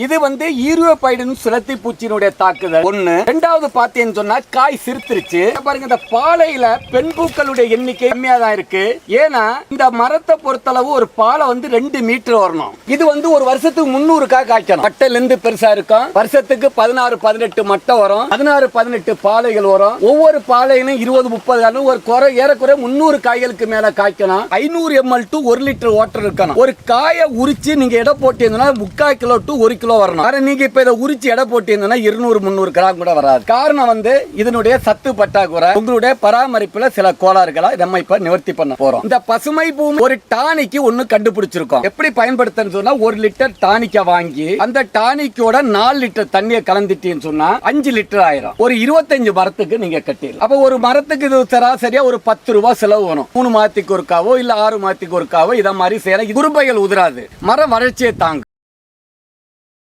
இது வந்து ஈரோபைடன் சுழத்தி பூச்சியினுடைய தாக்குதல். ஒண்ணு ரெண்டாவது பாத்தீங்கன்னு சொன்னா காய் சிரித்திருச்சு பாருங்க இந்த பாலையில பெண் பூக்களுடைய எண்ணிக்கை கம்மியா தான் இருக்கு. ஏன்னா இந்த மரத்தை பொறுத்தளவு ஒரு பாலை வந்து ரெண்டு மீட்டர் வரணும். இது வந்து ஒரு வருஷத்துக்கு முந்நூறு காய் காய்க்கணும். மட்டையில இருந்து பெருசா இருக்கும். வருஷத்துக்கு பதினாறு பதினெட்டு மட்டை வரும். பதினாறு பதினெட்டு பாலைகள் வரும். ஒவ்வொரு பாலையிலும் இருபது முப்பது காலம் ஒரு குறை ஏறக்குறை முன்னூறு காய்களுக்கு மேல காய்க்கணும். ஐநூறு எம்எல் டு ஒரு லிட்டர் வாட்டர் இருக்கணும். ஒரு காயை உரிச்சு நீங்க எடை போட்டீங்கன்னா முக்கால் கிலோ டு ஒரு கிலோ வரணும். ஆனா நீங்க இப்ப இதை உரிச்சு எடை போட்டீங்கன்னா இருநூறு முந்நூறு கிராம் கூட வராது. காரணம் வந்து இதனுடைய சத்து பற்றாக்குறை உங்களுடைய பராமரிப்புல சில கோளாறுகளை நம்ம இப்ப நிவர்த்தி பண்ண போறோம். இந்த பசுமை பூமி ஒரு டானிக்கு ஒண்ணு கண்டுபிடிச்சிருக்கோம். எப்படி பயன்படுத்தன்னு சொன்னா ஒரு லிட்டர் டானிக்க வாங்கி அந்த டானிக்கோட நாலு லிட்டர் தண்ணியை கலந்துட்டீங்கன்னு சொன்னா அஞ்சு லிட்டர் ஆயிரும். ஒரு இருபத்தஞ்சு மரத்துக்கு நீங்க கட்டிடலாம். அப்ப ஒரு மரத்துக்கு இது சராசரியா ஒரு பத்து ரூபாய் செலவு வரும். மூணு மாதத்துக்கு ஒருக்காவோ இல்ல ஆறு மாதத்துக்கு ஒருக்காவோ இத மாதிரி செய்யற குருபைகள் உதிராது மரம் வளர்ச்சியை தாங்கும்.